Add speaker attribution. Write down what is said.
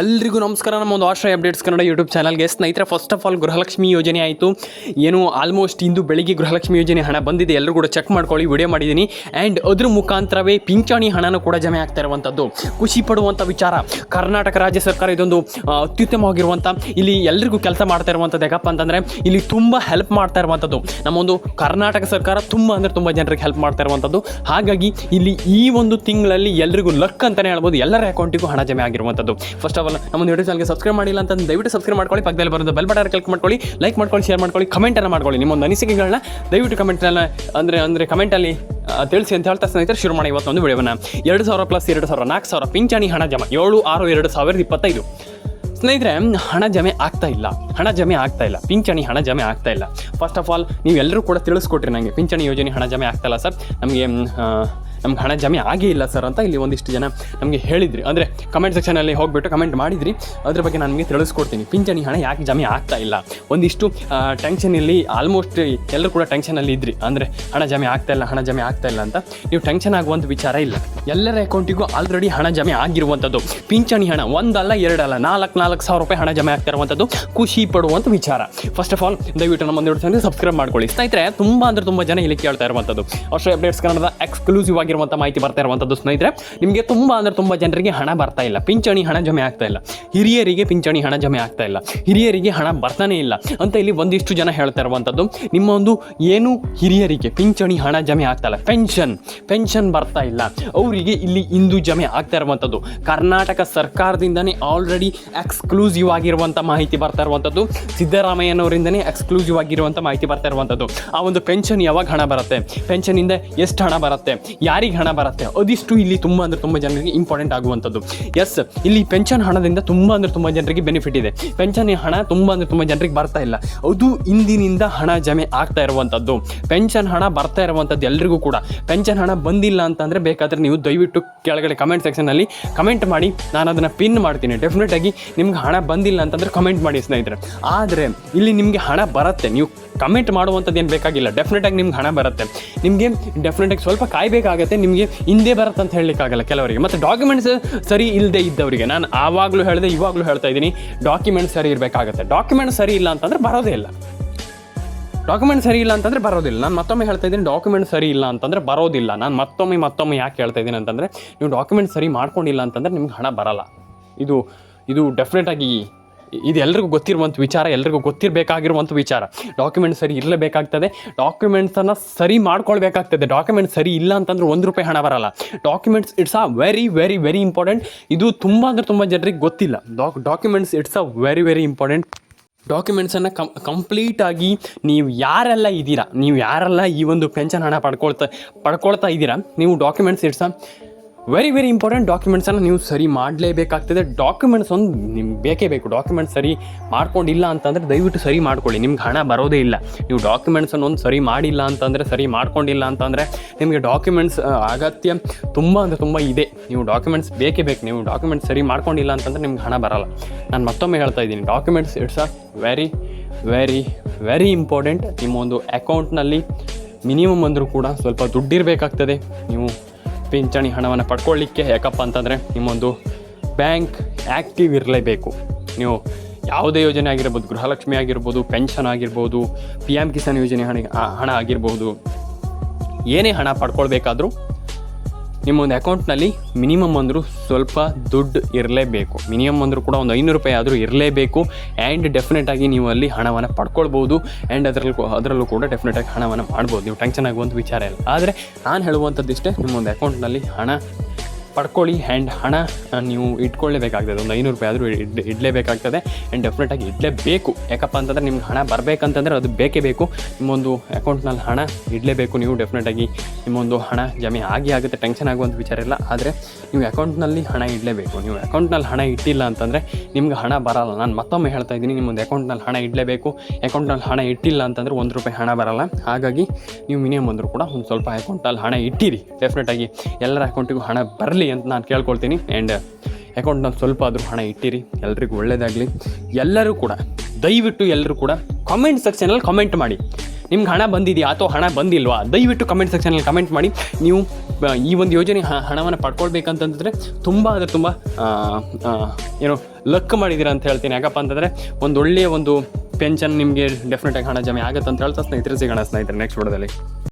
Speaker 1: ಎಲ್ರಿಗೂ ನಮಸ್ಕಾರ. ನಮ್ಮ ಒಂದು ಆಶ್ರಯ ಅಪ್ಡೇಟ್ಸ್ ಕನ್ನಡ ಯೂಟ್ಯೂಬ್ ಚಾನಲ್ಗೆ ಸ್ನೇಹಿತರೆ ಫಸ್ಟ್ ಆಫ್ ಆಲ್ ಗೃಹಲಕ್ಷ್ಮಿ ಯೋಜನೆ ಆಯಿತು. ಏನು ಆಲ್ಮೋಸ್ಟ್ ಇಂದು ಬೆಳಿಗ್ಗೆ ಗೃಹಲಕ್ಷ್ಮಿ ಯೋಜನೆ ಹಣ ಬಂದಿದೆ. ಎಲ್ಲರೂ ಕೂಡ ಚೆಕ್ ಮಾಡ್ಕೊಳ್ಳಿ, ವಿಡಿಯೋ ಮಾಡಿದ್ದೀನಿ. ಆ್ಯಂಡ್ ಅದ್ರ ಮುಖಾಂತರವೇ ಪಿಂಚಣಿ ಹಣನೂ ಕೂಡ ಜಮೆ ಆಗ್ತಾ ಇರುವಂಥದ್ದು. ಖುಷಿ ಪಡುವಂಥ ವಿಚಾರ. ಕರ್ನಾಟಕ ರಾಜ್ಯ ಸರ್ಕಾರ ಇದೊಂದು ಅತ್ಯುತ್ತಮವಾಗಿರುವಂಥ, ಇಲ್ಲಿ ಎಲ್ಲರಿಗೂ ಕೆಲಸ ಮಾಡ್ತಾ ಇರುವಂಥದ್ದು ಯಾಕಪ್ಪ ಅಂತಂದರೆ, ಇಲ್ಲಿ ತುಂಬ ಹೆಲ್ಪ್ ಮಾಡ್ತಾ ಇರುವಂಥದ್ದು. ನಮ್ಮೊಂದು ಕರ್ನಾಟಕ ಸರ್ಕಾರ ತುಂಬ ಅಂದರೆ ತುಂಬ ಜನರಿಗೆ ಹೆಲ್ಪ್ ಮಾಡ್ತಾ ಇರುವಂಥದ್ದು. ಹಾಗಾಗಿ ಇಲ್ಲಿ ಈ ಒಂದು ತಿಂಗಳಲ್ಲಿ ಎಲ್ರಿಗೂ ಲಕ್ ಅಂತಲೇ ಹೇಳ್ಬೋದು. ಎಲ್ಲರ ಅಕೌಂಟಿಗೂ ಹಣ ಜಮೆ ಆಗಿರುವಂಥದ್ದು. ಫಸ್ಟ್ ಆಫ್ ಆಲ್ ನಮ್ಮ ಯೂಟ್ಯೂಬ್ ಚಾನಲ್ಗೆ ಸಬ್ಸ್ಕ್ರೈಬ್ ಮಾಡಿಲ್ಲ ಅಂತ ದಯವಿಟ್ಟು ಸಬ್ಸ್ಕ್ರೈಬ್ ಮಾಡ್ಕೊಳ್ಳಿ. ಪಕ್ಕದಲ್ಲಿ ಬರೋದು ಬೆಲ್ ಬಟನ್ ಕ್ಲಿಕ್ ಮಾಡ್ಕೊಳ್ಳಿ ಲೈಕ್ ಮಾಡ್ಕೊಳ್ಳಿ ಶೇರ್ ಮಾಡ್ಕೊಳ್ಳಿ ಕಮೆಂಟನ್ನು ಮಾಡ್ಕೊಳ್ಳಿ. ನಿಮ್ಮ ಅನಿಸಿಕೆಗಳನ್ನ ದಯವಿಟ್ಟು ಕಮೆಂಟ್ನ ಅಂದರೆ ಅಂದರೆ ಕಮೆಂಟಲ್ಲಿ ತಿಳಿಸಿ ಅಂತ ಹೇಳ್ತಾ ಸ್ನೇಹಿತರೆ, ಶುರು ಮಾಡಿ ಇವತ್ತೊಂದು ವಿಡಿಯೋವನ್ನು. ಎರಡು ಸಾವಿರ ಪ್ಲಸ್ ಎರಡು ಸಾವಿರ, ನಾಲ್ಕು ಸಾವಿರ ಪಿಂಚಣಿ ಹಣ ಜಮ, ಏಳು ಆರು ಎರಡು ಸಾವಿರದ ಇಪ್ಪತ್ತೈದು. ಸ್ನೇಹಿತರೆ, ಹಣ ಜಮೆ ಆಗ್ತಾ ಇಲ್ಲ. ಹಣ ಜಮೆ ಆಗ್ತಾ ಇಲ್ಲ. ಪಿಂಚಣಿ ಹಣ ಜಮೆ ಆಗ್ತಾ ಇಲ್ಲ. ಫಸ್ಟ್ ಆಫ್ ಆಲ್ ನೀವೆಲ್ಲರೂ ಕೂಡ ತಿಳಿಸ್ಕೊಟ್ರಿ ನನಗೆ ಪಿಂಚಣಿ ಯೋಜನೆ ಹಣ ಜಮೆ ಆಗ್ತಾ ಇಲ್ಲ ಸರ್. ನಮಗೆ ನಮ್ಗೆ ಹಣ ಜಮೆ ಆಗೇ ಇಲ್ಲ ಸರ್ ಅಂತ ಇಲ್ಲಿ ಒಂದಿಷ್ಟು ಜನ ನಮಗೆ ಹೇಳಿದ್ರಿ. ಅಂದರೆ ಕಮೆಂಟ್ ಸೆಕ್ಷನಲ್ಲಿ ಹೋಗ್ಬಿಟ್ಟು ಕಮೆಂಟ್ ಮಾಡಿದ್ರಿ. ಅದ್ರ ಬಗ್ಗೆ ನಾನು ನಿಮಗೆ ತಿಳಿಸ್ಕೊಡ್ತೀನಿ. ಪಿಂಚಣಿ ಹಣ ಯಾಕೆ ಜಮೆ ಆಗ್ತಾ ಇಲ್ಲ? ಒಂದಿಷ್ಟು ಟೆನ್ಷನಲ್ಲಿ ಆಲ್ಮೋಸ್ಟ್ ಎಲ್ಲರೂ ಕೂಡ ಟೆನ್ಷನಲ್ಲಿ ಇದ್ರಿ. ಅಂದರೆ ಹಣ ಜಮೆ ಆಗ್ತಾ ಇಲ್ಲ, ಹಣ ಜಮೆ ಆಗ್ತಾ ಇಲ್ಲ ಅಂತ. ನೀವು ಟೆನ್ಷನ್ ಆಗುವಂಥ ವಿಚಾರ ಇಲ್ಲ. ಎಲ್ಲರ ಅಕೌಂಟಿಗೂ ಆಲ್ರೆಡಿ ಹಣ ಜಮೆ ಆಗಿರುವಂಥದ್ದು ಪಿಂಚಣಿ ಹಣ ಒಂದಲ್ಲ ಎರಡಲ್ಲ ನಾಲ್ಕು ನಾಲ್ಕು ಸಾವಿರ ರೂಪಾಯಿ ಹಣ ಜಮೆ ಆಗ್ತಾ ಇರುವಂಥದ್ದು ಖುಷಿ ಪಡುವಂಥ ವಿಚಾರ. ಫಸ್ಟ್ ಆಫ್ ಆಲ್ ದಯವಿಟ್ಟು ನಮ್ಮ ಒಂದು ಸಬ್ಸ್ಕ್ರೈಬ್ ಮಾಡ್ಕೊಳ್ಳಿ. ಸ್ನೇಹಿತರೆ, ತುಂಬ ಅಂದ್ರೆ ತುಂಬ ಜನ ಇಲ್ಲಿ ಕೇಳ್ತಾ ಇರುವಂಥದ್ದು ಅಷ್ಟೇ ಅಪ್ಡೇಟ್ಸ್ ಕನ್ನಡದ ಎಕ್ಸ್ಕ್ಲೂಸಿವ್ ಆಗಿರುವಂಥ ಮಾಹಿತಿ ಬರ್ತಾ ಇರುವಂಥದ್ದು ಸ್ನೇಹಿತರೆ, ನಿಮಗೆ ತುಂಬಾ ಅಂದ್ರೆ ತುಂಬಾ ಜನರಿಗೆ ಹಣ ಬರ್ತಾ ಇಲ್ಲ. ಪಿಂಚಣಿ ಹಣ ಜಮೆ ಆಗ್ತಾ ಇಲ್ಲ. ಹಿರಿಯರಿಗೆ ಪಿಂಚಣಿ ಹಣ ಜಮೆ ಆಗ್ತಾ ಇಲ್ಲ. ಹಿರಿಯರಿಗೆ ಹಣ ಬರ್ತಾನೆ ಇಲ್ಲ ಅಂತ ಇಲ್ಲಿ ಒಂದಿಷ್ಟು ಜನ ಹೇಳ್ತಾ ಇರುವಂತದ್ದು. ನಿಮ್ಮ ಒಂದು ಏನು ಹಿರಿಯರಿಗೆ ಪಿಂಚಣಿ ಹಣ ಜಮೆ ಆಗ್ತಾ ಇಲ್ಲ. ಪೆನ್ಷನ್ ಪೆನ್ಷನ್ ಬರ್ತಾ ಇಲ್ಲ. ಅವರಿಗೆ ಇಲ್ಲಿ ಇಂದು ಜಮೆ ಆಗ್ತಾ ಇರುವಂಥದ್ದು ಕರ್ನಾಟಕ ಸರ್ಕಾರದಿಂದನೇ ಆಲ್ರೆಡಿ ಎಕ್ಸ್ಕ್ಲೂಸಿವ್ ಆಗಿರುವಂತ ಮಾಹಿತಿ ಬರ್ತಾ ಇರುವಂಥದ್ದು ಸಿದ್ದರಾಮಯ್ಯನವರಿಂದನೇ ಎಕ್ಸ್ಕ್ಲೂಸಿವ್ ಆಗಿರುವಂಥ ಮಾಹಿತಿ ಬರ್ತಾ ಇರುವಂಥದ್ದು ಆ ಒಂದು ಪೆನ್ಷನ್ ಯಾವಾಗ ಹಣ ಬರುತ್ತೆ? ಪೆನ್ಷನಿಂದ ಎಷ್ಟು ಹಣ ಬರುತ್ತೆ? ಯಾರಿಗೆ ಹಣ ಬರುತ್ತೆ. ಅದಿಷ್ಟು ಇಲ್ಲಿ ತುಂಬ ಅಂದರೆ ತುಂಬ ಜನರಿಗೆ ಇಂಪಾರ್ಟೆಂಟ್ ಆಗುವಂಥದ್ದು. ಎಸ್ ಇಲ್ಲಿ ಪೆನ್ಷನ್ ಹಣದಿಂದ ತುಂಬ ಅಂದರೆ ತುಂಬ ಜನರಿಗೆ ಬೆನಿಫಿಟ್ ಇದೆ. ಪೆನ್ಷನ್ ಹಣ ತುಂಬ ಅಂದರೆ ತುಂಬ ಜನರಿಗೆ ಬರ್ತಾ ಇಲ್ಲ. ಅದು ಇಂದಿನಿಂದ ಹಣ ಜಮೆ ಆಗ್ತಾ ಇರುವಂಥದ್ದು. ಪೆನ್ಷನ್ ಹಣ ಬರ್ತಾ ಇರುವಂಥದ್ದು ಎಲ್ರಿಗೂ ಕೂಡ. ಪೆನ್ಷನ್ ಹಣ ಬಂದಿಲ್ಲ ಅಂತಂದರೆ ಬೇಕಾದರೆ ನೀವು ದಯವಿಟ್ಟು ಕೆಳಗಡೆ ಕಮೆಂಟ್ ಸೆಕ್ಷನಲ್ಲಿ ಕಮೆಂಟ್ ಮಾಡಿ. ನಾನು ಅದನ್ನು ಪಿನ್ ಮಾಡ್ತೀನಿ. ಡೆಫಿನೆಟ್ ಆಗಿ ನಿಮ್ಗೆ ಹಣ ಬಂದಿಲ್ಲ ಅಂತಂದರೆ ಕಮೆಂಟ್ ಮಾಡಿ ಸ್ನೇಹಿತರೆ. ಆದರೆ ಇಲ್ಲಿ ನಿಮಗೆ ಹಣ ಬರುತ್ತೆ. ನೀವು ಕಮೆಂಟ್ ಮಾಡುವಂಥದ್ದು ಏನು ಬೇಕಾಗಿಲ್ಲ. ಡೆಫಿನೆಟಾಗಿ ನಿಮ್ಗೆ ಹಣ ಬರುತ್ತೆ. ನಿಮಗೆ ಡೆಫಿನೆಟಾಗಿ ಸ್ವಲ್ಪ ಕಾಯಬೇಕಾಗತ್ತೆ, ನಿಮಗೆ ಹಿಂದೆ ಬರುತ್ತೆ ಅಂತ ಹೇಳಲಿಕ್ಕಾಗಲ್ಲ ಕೆಲವರಿಗೆ. ಮತ್ತು ಡಾಕ್ಯುಮೆಂಟ್ಸ್ ಸರಿ ಇಲ್ಲದೆ ಇದ್ದವರಿಗೆ. ನಾನು ಆವಾಗಲೂ ಹೇಳಿದೆ, ಇವಾಗಲೂ ಹೇಳ್ತಾ ಇದ್ದೀನಿ ಡಾಕ್ಯುಮೆಂಟ್ಸ್ ಸರಿ ಇರಬೇಕಾಗತ್ತೆ. ಡಾಕ್ಯುಮೆಂಟ್ ಸರಿ ಇಲ್ಲ ಅಂತಂದರೆ ಬರೋದೇ ಇಲ್ಲ. ಡಾಕ್ಯುಮೆಂಟ್ ಸರಿ ಇಲ್ಲ ಅಂತಂದರೆ ಬರೋದಿಲ್ಲ. ನಾನು ಮತ್ತೊಮ್ಮೆ ಹೇಳ್ತಾ ಇದ್ದೀನಿ ಡಾಕ್ಯುಮೆಂಟ್ ಸರಿ ಇಲ್ಲ ಅಂತಂದರೆ ಬರೋದಿಲ್ಲ. ನಾನು ಮತ್ತೊಮ್ಮೆ ಮತ್ತೊಮ್ಮೆ ಯಾಕೆ ಹೇಳ್ತಾ ಇದ್ದೀನಿ ಅಂತಂದರೆ, ನೀವು ಡಾಕ್ಯುಮೆಂಟ್ ಸರಿ ಮಾಡ್ಕೊಂಡಿಲ್ಲ ಅಂತಂದರೆ ನಿಮ್ಗೆ ಹಣ ಬರಲ್ಲ. ಇದು ಇದು ಡೆಫಿನೆಟಾಗಿ ಇದು ಎಲ್ರಿಗೂ ಗೊತ್ತಿರುವಂಥ ವಿಚಾರ, ಎಲ್ರಿಗೂ ಗೊತ್ತಿರಬೇಕಾಗಿರುವಂಥ ವಿಚಾರ. ಡಾಕ್ಯುಮೆಂಟ್ ಸರಿ ಇರಲೇಬೇಕಾಗ್ತದೆ. ಡಾಕ್ಯುಮೆಂಟ್ಸನ್ನು ಸರಿ ಮಾಡ್ಕೊಳ್ಬೇಕಾಗ್ತದೆ. ಡಾಕ್ಯುಮೆಂಟ್ ಸರಿ ಇಲ್ಲ ಅಂತಂದ್ರೆ ಒಂದು ರೂಪಾಯಿ ಹಣ ಬರಲ್ಲ. Documents it's a very very very important ಇದು ತುಂಬ ಅಂದರೆ ತುಂಬ ಜನರಿಗೆ ಗೊತ್ತಿಲ್ಲ. Doc documents it's a very very important ಡಾಕ್ಯುಮೆಂಟ್ಸನ್ನು ಕಂ ಕಂಪ್ಲೀಟಾಗಿ ನೀವು ಯಾರೆಲ್ಲ ಇದ್ದೀರಾ ನೀವು ಯಾರೆಲ್ಲ ಈ ಒಂದು ಪೆನ್ಷನ್ ಹಣ ಪಡ್ಕೊಳ್ತಾ ಪಡ್ಕೊಳ್ತಾ ಇದ್ದೀರಾ ನೀವು documents it's very very important ಡಾಕ್ಯುಮೆಂಟ್ಸನ್ನು ನೀವು ಸರಿ ಮಾಡಲೇಬೇಕಾಗ್ತದೆ. ಡಾಕ್ಯುಮೆಂಟ್ಸ್ ಒಂದು ನಿಮ್ಗೆ ಬೇಕೇ ಬೇಕು. ಡಾಕ್ಯುಮೆಂಟ್ಸ್ ಸರಿ ಮಾಡ್ಕೊಂಡಿಲ್ಲ ಅಂತಂದರೆ ದಯವಿಟ್ಟು ಸರಿ ಮಾಡ್ಕೊಳ್ಳಿ. ನಿಮ್ಗೆ ಹಣ ಬರೋದೇ ಇಲ್ಲ. ನೀವು ಡಾಕ್ಯುಮೆಂಟ್ಸನ್ನು ಒಂದು ಸರಿ ಮಾಡಿಲ್ಲ ಅಂತಂದರೆ, ಸರಿ ಮಾಡ್ಕೊಂಡಿಲ್ಲ ಅಂತಂದರೆ ನಿಮಗೆ ಡಾಕ್ಯುಮೆಂಟ್ಸ್ ಅಗತ್ಯ ತುಂಬ ಅಂದರೆ ತುಂಬ ಇದೆ. ನೀವು ಡಾಕ್ಯುಮೆಂಟ್ಸ್ ಬೇಕೇ ಬೇಕು. ನೀವು ಡಾಕ್ಯುಮೆಂಟ್ಸ್ ಸರಿ ಮಾಡ್ಕೊಂಡಿಲ್ಲ ಅಂತಂದರೆ ನಿಮ್ಗೆ ಹಣ ಬರಲ್ಲ. ನಾನು ಮತ್ತೊಮ್ಮೆ ಹೇಳ್ತಾ ಇದ್ದೀನಿ. Documents it's a very very very important ನಿಮ್ಮ ಒಂದು ಅಕೌಂಟ್ನಲ್ಲಿ ಮಿನಿಮಮ್ ಅಂದರೂ ಕೂಡ ಸ್ವಲ್ಪ ದುಡ್ಡಿರಬೇಕಾಗ್ತದೆ ನೀವು ಪಿಂಚಣಿ ಹಣವನ್ನು ಪಡ್ಕೊಳ್ಳಿಕ್ಕೆ ಯಾಕಪ್ಪ ಅಂತಂದರೆ ನಿಮ್ಮೊಂದು ಬ್ಯಾಂಕ್ ಆ್ಯಕ್ಟಿವ್ ಇರಲೇಬೇಕು. ನೀವು ಯಾವುದೇ ಯೋಜನೆ ಆಗಿರ್ಬೋದು, ಗೃಹಲಕ್ಷ್ಮಿ ಆಗಿರ್ಬೋದು, ಪೆನ್ಷನ್ ಆಗಿರ್ಬೋದು ಪಿ ಎಂ ಕಿಸಾನ್ ಯೋಜನೆ ಹಣ ಹಣ ಆಗಿರ್ಬೋದು, ಏನೇ ಹಣ ಪಡ್ಕೊಳ್ಬೇಕಾದ್ರೂ ನಿಮ್ಮ ಒಂದು ಅಕೌಂಟ್ನಲ್ಲಿ ಮಿನಿಮಮ್ ಅಂದರೂ ಸ್ವಲ್ಪ ದುಡ್ಡು ಇರಲೇಬೇಕು. ಮಿನಿಮಮ್ ಅಂದರೂ ಕೂಡ ಒಂದು ಐನೂರು ರೂಪಾಯಿ ಆದರೂ ಇರಲೇಬೇಕು. ಆ್ಯಂಡ್ ಡೆಫಿನೆಟಾಗಿ ನೀವು ಅಲ್ಲಿ ಹಣವನ್ನು ಪಡ್ಕೊಳ್ಬೋದು. ಆ್ಯಂಡ್ ಅದರಲ್ಲೂ ಅದರಲ್ಲೂ ಕೂಡ ಡೆಫಿನೆಟಾಗಿ ಹಣವನ್ನು ಮಾಡ್ಬೋದು. ನೀವು ಟೆನ್ಷನ್ ಆಗುವಂಥ ವಿಚಾರ ಇಲ್ಲ. ಆದರೆ ನಾನು ಹೇಳುವಂಥದ್ದಿಷ್ಟೇ ಇಷ್ಟೇ ನಿಮ್ಮ ಒಂದು ಅಕೌಂಟ್ನಲ್ಲಿ ಹಣ ಪಡ್ಕೊಳ್ಳಿ ಆ್ಯಂಡ್ ಹಣ ನೀವು ಇಟ್ಕೊಳ್ಳೇಬೇಕಾಗ್ತದೆ. ಒಂದು ಐನೂರು ರೂಪಾಯಿ ಆದರೂ ಇಡ್, ಇಡಲೇಬೇಕಾಗ್ತದೆ ಆ್ಯಂಡ್ ಡೆಫಿನೆಟಾಗಿ ಇಡಲೇಬೇಕು. ಯಾಕಪ್ಪ ಅಂತಂದರೆ ನಿಮ್ಗೆ ಹಣ ಬರಬೇಕಂತಂದರೆ ಅದು ಬೇಕೇ ಬೇಕು. ನಿಮ್ಮೊಂದು ಅಕೌಂಟ್ನಲ್ಲಿ ಹಣ ಇಡಲೇಬೇಕು. ನೀವು ಡೆಫಿನೆಟಾಗಿ ನಿಮ್ಮೊಂದು ಹಣ ಜಮೆ ಆಗಿ ಆಗುತ್ತೆ. ಟೆನ್ಷನ್ ಆಗುವಂಥ ವಿಚಾರ ಇಲ್ಲ. ಆದರೆ ನೀವು ಅಕೌಂಟ್ನಲ್ಲಿ ಹಣ ಇಡಲೇಬೇಕು. ನೀವು ಅಕೌಂಟ್ನಲ್ಲಿ ಹಣ ಇಟ್ಟಿಲ್ಲ ಅಂತಂದರೆ ನಿಮ್ಗೆ ಹಣ ಬರಲ್ಲ. ನಾನು ಮತ್ತೊಮ್ಮೆ ಹೇಳ್ತಾ ಇದ್ದೀನಿ, ನಿಮ್ಮೊಂದು ಅಕೌಂಟ್ನಲ್ಲಿ ಹಣ ಇಡಲೇಬೇಕು. ಅಕೌಂಟ್ನಲ್ಲಿ ಹಣ ಇಟ್ಟಿಲ್ಲ ಅಂತಂದರೆ ಒಂದು ರೂಪಾಯಿ ಹಣ ಬರಲ್ಲ. ಹಾಗಾಗಿ ನೀವು ಮಿನಿಮಮ್ ಅಂದರೂ ಕೂಡ ಒಂದು ಸ್ವಲ್ಪ ಅಕೌಂಟಲ್ಲಿ ಹಣ ಇಟ್ಟಿರಿ. ಡೆಫಿನೆಟಾಗಿ ಎಲ್ಲರ ಅಕೌಂಟಿಗೂ ಹಣ ಬರಲಿ. ಅಂತ ನಾನು ಕೇಳ್ಕೊಳ್ತೀನಿ. ಆ್ಯಂಡ್ ಅಕೌಂಟ್ನಲ್ಲಿ ಸ್ವಲ್ಪ ಆದರೂ ಹಣ ಇಟ್ಟಿರಿ. ಎಲ್ರಿಗೂ ಒಳ್ಳೆಯದಾಗಲಿ ಎಲ್ಲರೂ ಕೂಡ, ದಯವಿಟ್ಟು ಎಲ್ಲರೂ ಕೂಡ ಕಾಮೆಂಟ್ ಸೆಕ್ಷನಲ್ಲಿ ಕಾಮೆಂಟ್ ಮಾಡಿ. ನಿಮ್ಗೆ ಹಣ ಬಂದಿದೆಯಾ ಅಥವಾ ಹಣ ಬಂದಿಲ್ವಾ? ದಯವಿಟ್ಟು ಕಮೆಂಟ್ ಸೆಕ್ಷನಲ್ಲಿ ಕಮೆಂಟ್ ಮಾಡಿ. ನೀವು ಈ ಒಂದು ಯೋಜನೆ ಹಣವನ್ನು ಪಡ್ಕೊಳ್ಬೇಕಂತಂದರೆ ತುಂಬ ಅಂದರೆ ತುಂಬ ಏನು ಲಕ್ ಮಾಡಿದ್ದೀರಾ ಅಂತ ಹೇಳ್ತೀನಿ. ಯಾಕಪ್ಪ ಅಂತಂದರೆ ಒಂದು ಒಳ್ಳೆಯ ಒಂದು ಪೆನ್ಷನ್ ನಿಮಗೆ ಡೆಫಿನೆಟಾಗಿ ಹಣ ಜಮೆ ಆಗುತ್ತೆ ಅಂತ ಹೇಳ್ತಾ ಸ್ನೇಹಿತರೆ, ಸಿಗೋಣ ಸ್ನೇಹಿತರೆ ನೆಕ್ಸ್ಟ್ ವಿಡಿಯೋದಲ್ಲಿ.